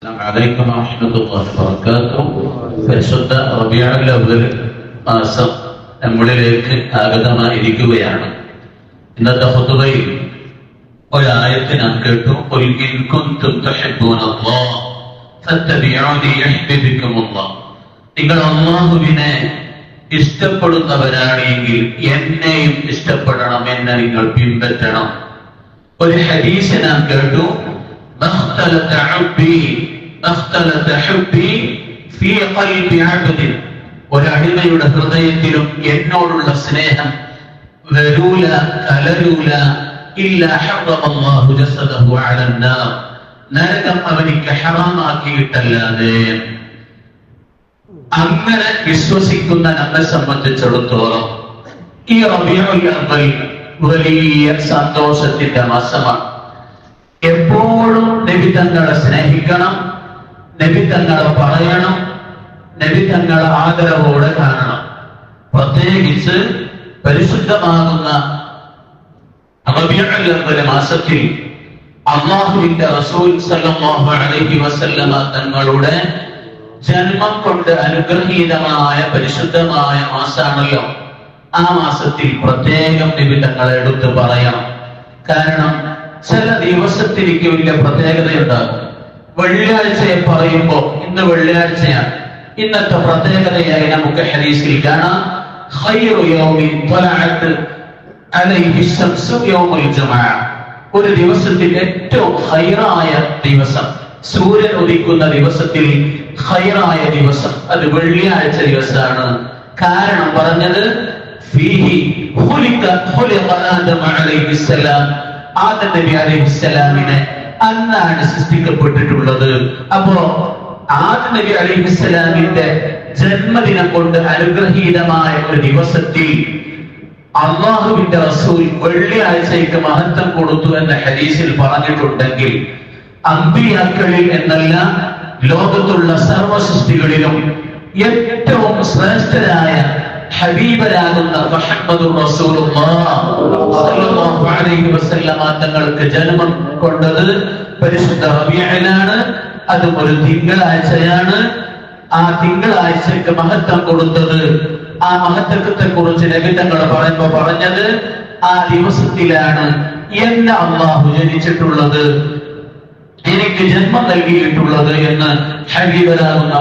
السلام عليكم ورحمة الله وبركاته പരിശുദ്ധ റബിയാൽ അവൽ മാസം നമ്മളിലേക്ക് ആഗതമായിരിക്കുകയാണ് ഇന്നത്തെ ഹുതുബയിൽ ഒരായത്ത് ഞാൻ കേട്ടു "ഖുൽ ഇൻ കുൻതും തുഹിബ്ബൂന അല്ലാഹ് ഫത്തബിഊനി യുഹ്ബിബുക്കുമുല്ലാഹ്." നിങ്ങൾ അള്ളാഹുവിനെ ഇഷ്ടപ്പെടുന്നവരാണെങ്കിൽ എന്നെയും ഇഷ്ടപ്പെടണം എന്നെ നിങ്ങൾ പിൻപറ്റണം ഒരു ഹദീസ് ഞാൻ കേട്ടു "മഖ്തലത ഹുബ്ബി മഖ്തലത ഹുബ്ബി ഫീ ഖൽബി അബ്ദിൻ." ഒരടിമയുടെ ഹൃദയത്തിലും എന്നോടുള്ള സ്നേഹം വരൂല കലരൂല ഇല്ല ഹറമല്ലാഹു ജസദഹു അലന്നാർ നരകം അവനിക്ക് ഹറാമാക്കിയിട്ടല്ലാതെ. അങ്ങനെ വിശ്വസിക്കുന്ന നമ്മെ സംബന്ധിച്ചിടത്തോളം ഈ റബിയുൽ അവൽ വലിയ സന്തോഷത്തിന്റെ മാസമാണ്. എപ്പോഴും നബി തങ്ങളെ സ്നേഹിക്കണം നബി തങ്ങളെ പറയണം. നബി തങ്ങളെ ആദരവോടെ കാണണം. പ്രത്യേകിച്ച് പരിശുദ്ധമാകുന്ന റബിയുൽ മാസത്തിൽ അള്ളാഹുവിന്റെ റസൂൽ സല്ലല്ലാഹു അലൈഹി വസല്ലമ തങ്ങളുടെ ജന്മം കൊണ്ട് അനുഗ്രഹീതമായ പരിശുദ്ധമായ മാസാണല്ലോ. ആ മാസത്തിൽ പ്രത്യേകം നിബിധങ്ങളെ എടുത്തു പറയണം. കാരണം ചില ദിവസത്തിലേക്ക് വലിയ പ്രത്യേകതയുണ്ടാകും. വെള്ളിയാഴ്ചയെ പറയുമ്പോ ഇന്ന് വെള്ളിയാഴ്ചയാണ്. ഇന്നത്തെ പ്രത്യേകതയായി നമുക്ക് ഹരീസിൽ കാണാം. ഒരു ദിവസത്തിൽ ഏറ്റവും ഹൈറായ ദിവസം. സൂര്യൻ ഉദിക്കുന്ന ദിവസത്തിൽ ഹൈറായ ദിവസം. അത് വെള്ളിയാഴ്ച ദിവസമാണ്. കാരണം പറഞ്ഞത് ഫീഹി ഖുലിക ഖുലിഖ ആദം അലൈഹിസ്സലാം. ആദം നബി അലൈഹിസ്സലാമിനെ അന്നാണ് സൃഷ്ടിക്കപ്പെട്ടിട്ടുള്ളത്. അപ്പോ ആദ്യ നബി അലൈഹിസ്സലാമിന്റെ ജന്മദിനം കൊണ്ട് അനുഗ്രഹീതമായ ഒരു ദിവസത്തിൽ അള്ളാഹുവിന്റെ റസൂൽ വെള്ളിയാഴ്ചയ്ക്ക് മഹത്വം കൊടുത്തു എന്ന ഹദീസിൽ പറഞ്ഞിട്ടുണ്ടെങ്കിൽ അമ്പിയാക്കളിൽ എന്നല്ല ലോകത്തുള്ള സർവ സൃഷ്ടികളിലും ഏറ്റവും ശ്രേഷ്ഠരായ ഹബീബരാകുന്ന മുഹമ്മദ് തങ്ങൾക്ക് ജന്മം കൊണ്ടത് പരിശുദ്ധ റബിയയിലാണ് അതും ഒരു തിങ്കളാഴ്ചയാണ്. ആ തിങ്കളാഴ്ചക്ക് മഹത്വം കൊടുത്തത് ആ മഹത്വത്തെ കുറിച്ച് രവിതങ്ങൾ പറയുമ്പോ പറഞ്ഞത് ആ ദിവസത്തിലാണ് എന്നെ അള്ളാഹു ജനിച്ചിട്ടുള്ളത് എനിക്ക് ജന്മം നൽകിയിട്ടുള്ളത് എന്ന് ഹബീബരാകുന്ന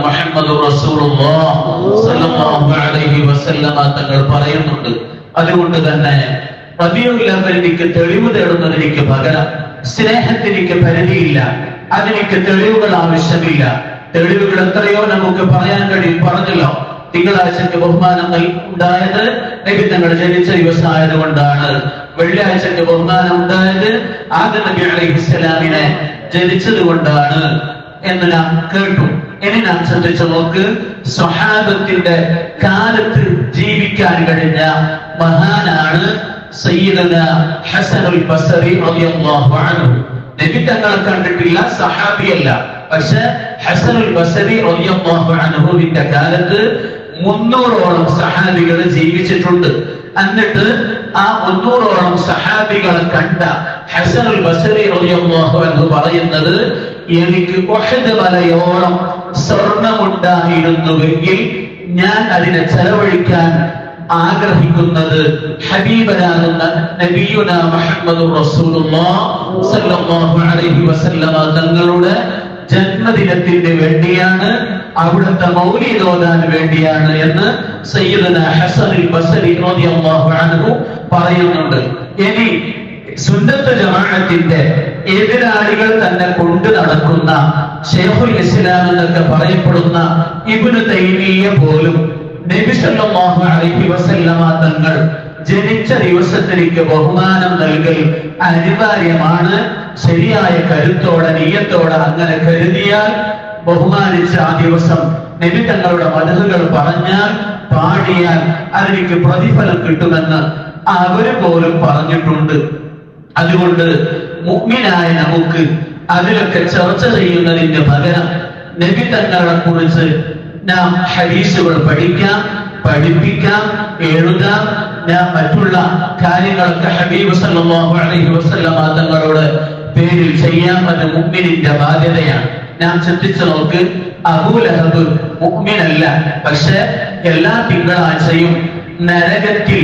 അലൈഹി വസല്ലമ തങ്ങൾ പറയുന്നുണ്ട്. അതുകൊണ്ട് തന്നെ റബിയുല്ലവരിക്ക് തെളിവ് തേടുന്നതിലേക്ക് പകരം സ്നേഹത്തിലേക്ക് പരിധിയില്ല. അതിലേക്ക് തെളിവുകൾ ആവശ്യമില്ല. തെളിവുകൾ എത്രയോ നമുക്ക് പറയാൻ കഴിയും. പറഞ്ഞല്ലോ തിങ്കളാഴ്ചക്ക് ബഹുമാനം ഉണ്ടായത് നബി തങ്ങൾ ജനിച്ച ദിവസമായത് കൊണ്ടാണ് വെള്ളിയാഴ്ചക്ക് ബഹുമാനം ഉണ്ടായത് ആദ്യ നബി അലൈഹിസ്സലാമിനെ ജനിച്ചത് കൊണ്ടാണ് എന്ന് നാം കേട്ടു. ഇനി നാം ശ്രദ്ധിച്ചു നോക്ക് സ്വഹാബത്തിന്റെ കാലത്ത് ജീവിക്കാൻ കഴിഞ്ഞ മഹാനാണ് സയ്യിദന ഹസനുൽ ബസറി റളിയല്ലാഹു അൻഹു. നബി തങ്ങളെ കണ്ടിട്ടില്ല സഹാബിയല്ല. പക്ഷെ ഹസനുൽ ബസരി റളിയല്ലാഹു അൻഹുവിന്റെ കാലത്ത് മുന്നൂറോളം സഹാബികൾ ജീവിച്ചിട്ടുണ്ട്. എന്നിട്ട് ആ മുന്നൂറോളം സഹാബികളെ കണ്ട ഹസനുൽ ബസരി റളിയല്ലാഹു അൻഹു പറയുന്നത് എനിക്ക് ഒഹദ് വലയോളം സ്വർണമുണ്ടായിരുന്നുവെങ്കിൽ ഞാൻ അതിനെ ചെലവഴിക്കാൻ ആഗ്രഹിക്കുന്നത് ഹബീബനാകുന്ന നബിയുന മുഹമ്മദ് റസൂലുള്ളാഹ് സല്ലല്ലാഹു അലൈഹി വസല്ലമ തങ്ങളുടെ ജന്മദിനത്തിന് വേണ്ടിയാണ് അവിടുത്തെ മൗലിയോദാൻ ഓതാൻ വേണ്ടിയാണ് എന്ന് സയ്യിദന ഹസനുൽ ബസരി റളിയല്ലാഹു അൻഹു പറയുന്നുണ്ട്. ഇനി സുന്നത്ത് ജമാഅത്തിന്റെ എതിരാളികൾ തന്നെ കൊണ്ടു നടക്കുന്ന ഷെയ്ഖുൽ ഇസ്ലാം എന്നൊക്കെ പറയപ്പെടുന്ന ഇബ്നു തൈമിയ പോലും തങ്ങൾ ജനിച്ച ദിവസത്തിലേക്ക് ബഹുമാനം നൽകൽ അനിവാര്യമാണ്. ശരിയായ കരുത്തോടെ നീയത്തോടെ അങ്ങനെ കരുതിയാൽ ബഹുമാനിച്ച ആ ദിവസം നബി തങ്ങളുടെ മരുന്നുകൾ പറഞ്ഞാൽ പാടിയാൽ അതിലേക്ക് പ്രതിഫലം കിട്ടുമെന്ന് അവർ പോലും പറഞ്ഞിട്ടുണ്ട്. അതുകൊണ്ട് മുഗ്മിനായ നമുക്ക് അതിലൊക്കെ ചർച്ച ചെയ്യുന്നതിന്റെ പകരം നബി തങ്ങളെ കുറിച്ച് നാം ഹരീസുകൾ പഠിക്കാം പഠിപ്പിക്കാം എഴുതാം. ഞാൻ മറ്റുള്ള കാര്യങ്ങളൊക്കെ ഹബീബ് സല്ലല്ലാഹു അലൈഹി വസല്ലമ തങ്ങളോട് പേരിൽ ചെയ്യാൻ അത് മുമ്പിനിന്റെ ബാധ്യതയാണ്. ഞാൻ ചിന്തിച്ചു നോക്ക് അബൂലഹബ് മുഅ്മിനല്ല. പക്ഷെ എല്ലാ തിങ്കളാഴ്ചയും നരകത്തിൽ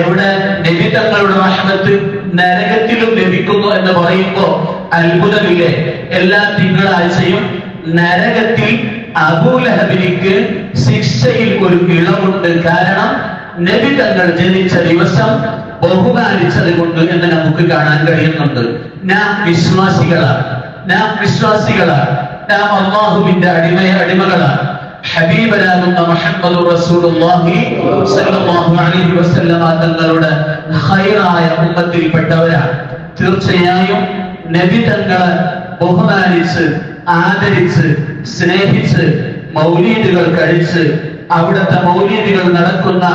എവിടെ നബി തങ്ങളുടെ റഹ്മത്ത് നരകത്തിലും ലഭിക്കുന്നു എന്ന് പറയുമ്പോ അത്ഭുതമില്ലേ? എല്ലാ തിങ്കളാഴ്ചയും നരകത്തിൽ അബൂലഹബിനിക്ക് ശിക്ഷയിൽ ഒരു ഇളവുണ്ട് കാരണം നബി തങ്ങൾ ജനിച്ച ദിവസം ബഹുമാനിച്ചത് കൊണ്ട് എന്ന് നമുക്ക് കാണാൻ കഴിയുന്നുണ്ട്. നാം വിശ്വാസികളാണ്. നാം വിശ്വാസികളാണ്. നാം അള്ളാഹുവിന്റെ അടിമ അടിമകളാണ്. ഹബീബനാകുന്ന മുഹമ്മദ് റസൂലുള്ളാഹി സ്വല്ലല്ലാഹു അലൈഹി വസല്ലമ തങ്ങളുടെ ഖൈറായ ഉമ്മത്തിൽപ്പെട്ടവരാണ്. തീർച്ചയായും നബി തങ്ങളെ ബഹുമാനിച്ച് ആദരിച്ച് സ്നേഹിച്ച് മൗലീദുകൾ കഴിച്ച് അവിടുത്തെ മൗലീദുകൾ നടക്കുന്ന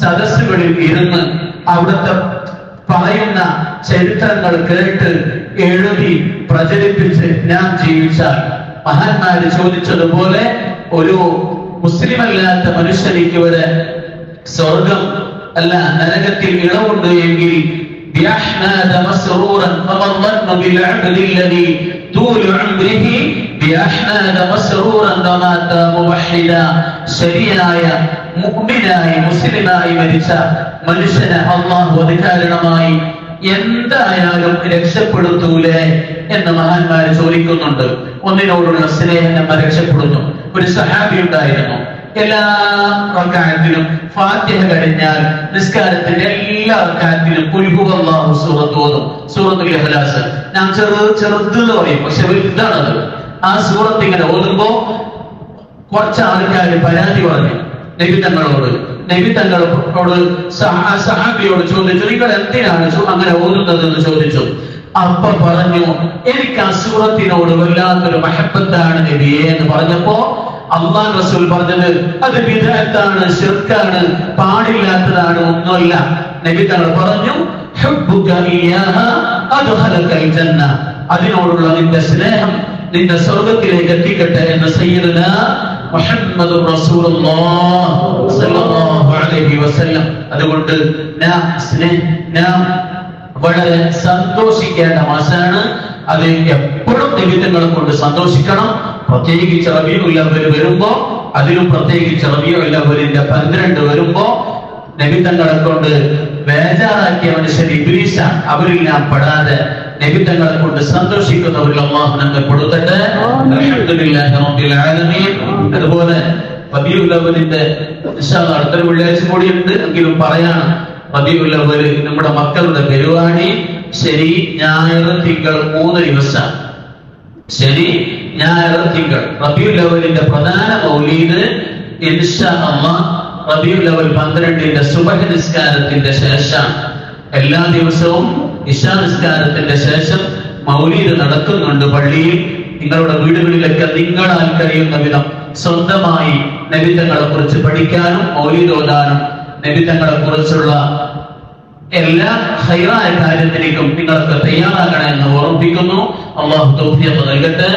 സദസ്സുകളിൽ ഇരുന്ന് അവിടുത്തെ പറയുന്ന ചരിത്രങ്ങൾ കേട്ട് എഴുതി പ്രചരിപ്പിച്ച് ഞാൻ ജീവിച്ചാൽ മഹാന്മാര് ചോദിച്ചതുപോലെ ഒരു മുസ്ലിം അല്ലാത്ത മനുഷ്യനിക്ക് വരെ സ്വർഗം അല്ല നരകത്തിൽ ഇളവുണ്ട് എങ്കിൽ بأحمد مسرورا فما الظن بالعبد الذي طول عمره ലിയഹ്നാക മസ്റൂറൻ വമാത മുവഹ്ഹിദ ശരിയായ മുഅ്മിനായി മുസ്ലിമായി മരിച്ച മനുഷ്യനെ അല്ലാഹു അധികാരണമായി എന്തായാലും രക്ഷപ്പെടുത്തൂലേ എന്ന് മഹാന്മാര് ചോദിക്കുന്നുണ്ട്. ഒന്നിനോടുള്ള സ്നേഹം നമ്മ രക്ഷപ്പെടുന്നു. ഒരു സഹാബി ഉണ്ടായിരുന്നു. എല്ലാ റക്കാലത്തിലും ഫാത്തിഹ കഴിഞ്ഞാൽ നിസ്കാരത്തിന്റെ എല്ലാ റക്കാലത്തിലും കുൽഹുവല്ലാഹു സൂറത്ത് ഓതും. സൂറത്തുൽ ഇഖ്ലാസ്. നാം ചെറു ചെറുത് എന്ന് പറയും. പക്ഷെ വലുതാണത്. ആ സൂറത്ത് ഇങ്ങനെ ഓതുമ്പോ കുറച്ച് ആൾക്കാർ പരാതി പറഞ്ഞു. നബി തങ്ങളോട്. നബി തങ്ങളോട് സഹ- സഹാബിയോട് ചോദിച്ചു നിങ്ങൾ എന്തിനാണ് അങ്ങനെ ഓതുന്നത് എന്ന് ചോദിച്ചു. അപ്പ പറഞ്ഞു എനിക്ക് ആ സൂറത്തിനോട് വല്ലാത്തൊരു മഹബത്താണ് നബിയെ എന്ന് പറഞ്ഞപ്പോ അള്ളാൻ റസൂൽ പറഞ്ഞത് അത് വിദഗ്ധാണ് ശിർക്കാണ് പാടില്ലാത്തതാണ് ഒന്നുമല്ല. നബി തങ്ങൾ പറഞ്ഞു അതിനോടുള്ള നിന്റെ സ്നേഹം നിന്റെ സ്വർഗത്തിലേക്ക് എത്തിക്കട്ടെ എന്ന് സയ്യിദന മുഹമ്മദ് അതുകൊണ്ട് നാം വളരെ സന്തോഷിക്കേണ്ട മാസമാണ് അത് എപ്പോഴും നിമിത്തങ്ങളെ കൊണ്ട് സന്തോഷിക്കണം. പ്രത്യേകിച്ച് റബിയുള്ളവർ വരുമ്പോ അതിലും പ്രത്യേകിച്ച് റബിയുള്ളവരിന്റെ പന്ത്രണ്ട് വരുമ്പോ നബിത്തങ്ങളെ കൊണ്ട് ബേജാറാക്കിയ മനുഷ്യൻ ഇബ്ലീസാണ്. അവരിൽ നാം പെടാതെ നബിത്തങ്ങളെ കൊണ്ട് സന്തോഷിക്കുന്നവരിൽ അള്ളാഹു നമ്മെ കൊടുത്തട്ടെ അൽഹംദുലില്ലാഹി റബ്ബിൽ ആലമീൻ. അതുപോലെ റബിയുല്ലവരിന്റെ അടുത്തൊരു വെള്ളിയാഴ്ച കൂടിയുണ്ട്. എങ്കിലും പറയാണ് റബിയുല്ലവര് നമ്മുടെ മക്കളുടെ പരിപാടി ശരി ഞായർ തിങ്കൾ മൂന്ന് ദിവസമാണ്. ശരി ഞായർ തിങ്കൾ. റബിയുൽ അവലിന്റെ പ്രധാന മൗലീദ് ഇൻഷാ അള്ളാ പന്ത്രണ്ടിന്റെ സുബഹ നിസ്കാരത്തിന്റെ ശേഷം എല്ലാ ദിവസവും നിസ്കാരത്തിന്റെ ശേഷം മൗലീദ് നടക്കുന്നുണ്ട് പള്ളിയിൽ. നിങ്ങളുടെ വീടുകളിലൊക്കെ നിങ്ങളാൽ കഴിയുന്ന വിധം സ്വന്തമായി നബിതങ്ങളെ കുറിച്ച് പഠിക്കാനും മൗലീദ് ഓതാനും നബിതങ്ങളെ കുറിച്ചുള്ള എല്ലാ ഹൈറായ കാര്യത്തിലേക്കും നിങ്ങൾക്ക് തയ്യാറാകണമെന്ന് ഓർമ്മിപ്പിക്കുന്നു അള്ളാഹു നൽകട്ടെ.